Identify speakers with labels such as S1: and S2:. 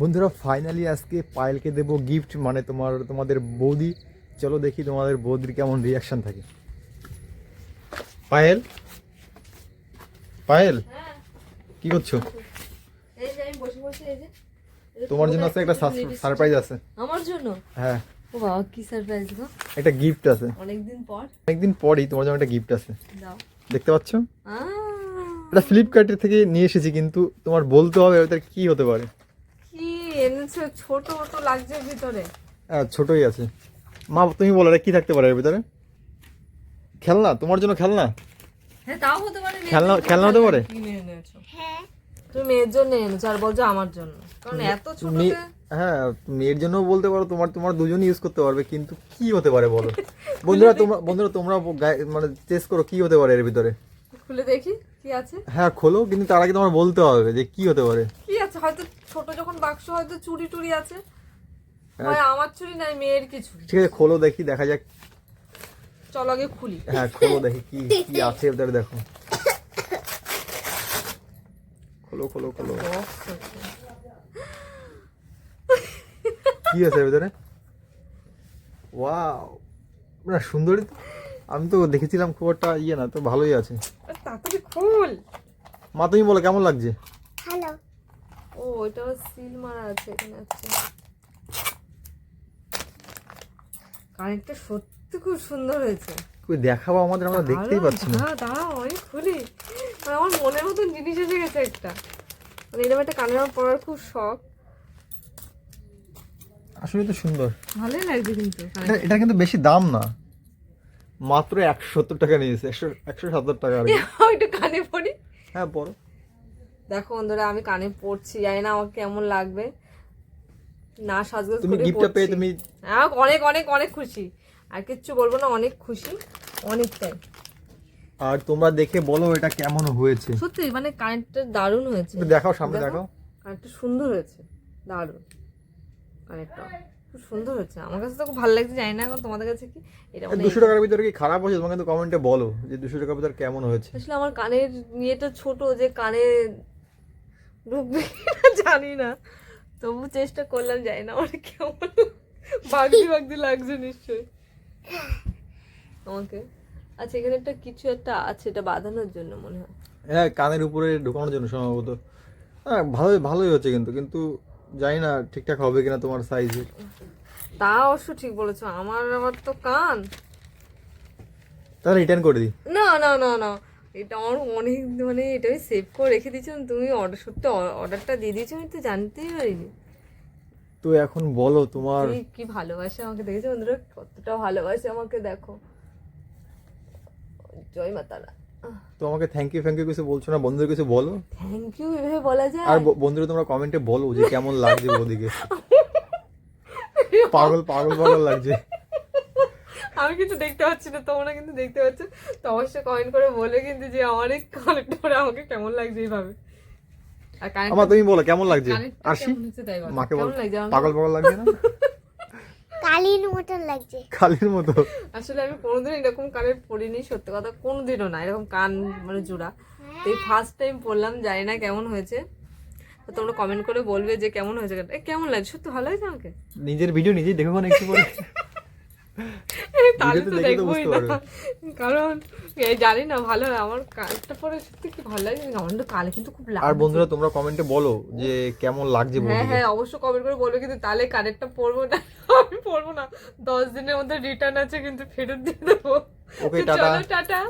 S1: বন্ধুরা ফাইনালি আজকে পায়েলকে দেবো গিফট মানে তোমার তোমাদের বৌদি। চলো দেখি তোমাদের বৌদির কেমন রিয়াকশন থাকে। পায়েল? পায়েল? কি করছ? তোমার জন্য আছে একটা সারপ্রাইজ আছে।
S2: আমার জন্য?
S1: হ্যাঁ।
S2: ও বাবা কি সারপ্রাইজ গো।
S1: একটা গিফট আছে।
S2: অনেকদিন পর।
S1: অনেকদিন পরই তোমার জন্য একটা গিফট আছে।
S2: দাও।
S1: দেখতে পাচ্ছ? এটা ফ্লিপকার্টের থেকে নিয়ে এসেছি কিন্তু তোমার বলতে হবে ওটা কি হতে পারে।
S2: এনেছো ছোট মতো লাগছে ভিতরে।
S1: হ্যাঁ ছোটই আছে। মা তুমি বলো এটা কি থাকতে পারে এর ভিতরে? খেলনা তোমার জন্য খেলনা?
S2: হ্যাঁ তাও হতে পারে
S1: খেলনা- খেলনা হতে পারে?
S2: এনেছো? তুমি মেয়ের জন্য এনেছো আর বলছো আমার জন্য। কারণ এত
S1: মেয়ে
S2: ছোটতে
S1: হ্যাঁ মেয়ের জন্য বলতে পারো তোমার তোমার দুজন ইউজ করতে পারবে কিন্তু কি হতে পারে বলো? বন্ধুরা তোমরা বন্ধুরা তোমরা গায়ে- মানে চেষ্টা করো কি হতে পারে এর ভিতরে?
S2: খুলে দেখি কি আছে।
S1: হ্যাঁ খোলো কিন্তু তার আগে তোমার বলতে হবে যে কি হতে পারে।
S2: কি আছে? হয়তো ছোট যখন বাক্স হয়তো চুরি টুরি আছে।
S1: হ্যাঁ।
S2: হয় আমার চুরি নাই মেয়ের কিছু
S1: ঠিক আছে খোলো দেখি দেখা যাক।
S2: চল আগে খুলি।
S1: হ্যাঁ খোলো দেখি কি কি আছে ভিতরে দেখো। খোলো খোলো খোলো। কি আছে ভিতরে ওয়াও না সুন্দরী তো। আমি তো দেখেছিলাম খুব একটা ইয়ে না তো ভালোই আছে।
S2: তাড়াতাড়ি খুল।
S1: মা তুমি বলো কেমন লাগছে?
S2: ও এটা সিল মারা আছে এখানে আছে। কানেরটা সত্যি খুব সুন্দর হয়েছে।
S1: কই দেখাবো আমাদের আমরা দেখতেই পাচ্ছি না।
S2: দাঁড়াও, দাঁড়াও আমি খুলি। আর আমার মনের মতন জিনিস এসে গেছে একটা। মানে এরকম একটা কানের আমার পরার খুব শখ।
S1: আসলে তো সুন্দর।
S2: ভালোই লাগছে কিন্তু
S1: এটা এটা কিন্তু বেশি দাম না। মাত্র একশো সত্তর টাকা নিয়েছে একশো একশো সত্তর টাকা আর
S2: ওইটা কানে পড়ি।
S1: হ্যাঁ পড়ো।
S2: দেখো বন্ধুরা আমি কানে পড়ছি জানি না আমাকে কেমন লাগবে। না সাজগোজ
S1: তুমি গিফটটা পেয়ে তুমি
S2: হ্যাঁ অনেক অনেক অনেক খুশি। আর কিচ্ছু বলব না অনেক খুশি অনেকটাই।
S1: আর তোমরা দেখে বলো এটা কেমন হয়েছে।
S2: সত্যি মানে কানেরটা দারুণ হয়েছে।
S1: একটু দেখাও সামনে
S2: দেখো।
S1: দেখাও।
S2: কানেরটা সুন্দর হয়েছে দারুণ। কানেরটা। খুব সুন্দর হয়েছে। আমার কাছে তো খুব ভালো লাগছে জানি না এখন তোমাদের কাছে কি। এটা মানে
S1: দুশো টাকার ভিতরে কি খারাপ হয়েছে? তোমাকে কিন্তু কমেন্টে বলো যে দুশো টাকার ভিতরে কেমন হয়েছে।
S2: আসলে আমার কানের ইয়েটা ছোট যে কানে ঢুকবে জানি না। তবু চেষ্টা করলাম জানি না আমার কেমন বাগদি বাগদি লাগছে নিশ্চয়ই। আমাকে আচ্ছা এখানে একটা কিছু একটা আছে এটা বাঁধানোর জন্য মনে হয়।
S1: হ্যাঁ কানের উপরে ঢোকানোর জন্য সম্ভবত। হ্যাঁ ভালোই ভালোই হচ্ছে কিন্তু কিন্তু জানি না ঠিকঠাক হবে কিনা তোমার সাইজে
S2: তা অবশ্য ঠিক বলেছ আমার আমার তো কান।
S1: তাহলে রিটার্ন করে দিই।
S2: না না না না এটা আমার অনেক মানে এটা আমি সেভ করে রেখে দিয়েছিলাম তুমি অর্ডার সত্যি অর্ডারটা দিয়ে দিয়েছ আমি তো জানতেই পারিনি।
S1: তো এখন বলো তোমার
S2: কি কি ভালোবাসে আমাকে দেখেছ বন্ধুরা? কতটা ভালোবাসে আমাকে দেখো। জয় মাতারা।
S1: তো আমাকে থ্যাংক ইউ থ্যাংক ইউ কিছু বলছো না? বন্ধুদের কিছু বলো?
S2: থ্যাংক ইউ এভাবে বলা যায়?
S1: আর বন্ধুরা তোমরা কমেন্টে বলো যে কেমন লাগছে ওদিকে। পাগল পাগল পাগল লাগছে।
S2: আমি কিন্তু দেখতে পাচ্ছি না তোমরা কিন্তু দেখতে পাচ্ছ। তো অবশ্যই কমেন্ট করে বলে কিন্তু যে আমার এই কানেরটা পরে আমাকে কেমন লাগছে এইভাবে।
S1: আমার তুমি বলো কেমন লাগছে? আরশি। মাকে বল? পাগল পাগল লাগছে না?
S3: কালির মতন লাগছে।
S1: কালির মতো।
S2: আসলে আমি কোনোদিন এরকম কানের পরিনি সত্যি কথা কোনোদিনও না এরকম কান মানে জোড়া। তো এই ফার্স্ট টাইম পরলাম জানি না কেমন হয়েছে। তো তোমরা কমেন্ট করে বলবে যে কেমন হয়েছে এ, কেমন লাগছে? সত্যি ভালো হয়েছে আমাকে?
S1: নিজের ভিডিও নিজেই দেখো না একটু পরে।
S2: তাহলে তো দেখবোই না। কারণ এই জানি না ভালো হয় আমার কানটা পরে সত্যি কি ভালো লাগে আমার তো কালে কিন্তু খুব
S1: আর বন্ধুরা তোমরা কমেন্টে বলো যে কেমন লাগছে
S2: হ্যাঁ হ্যাঁ অবশ্যই কমেন্ট করে বলবে কিন্তু তাহলে কানেরটা পরবো না। আমি পরবো না। দশ দিনের মধ্যে রিটার্ন আছে কিন্তু ফেরত দিয়ে দেবো।
S1: Okay tata.
S2: টাটা।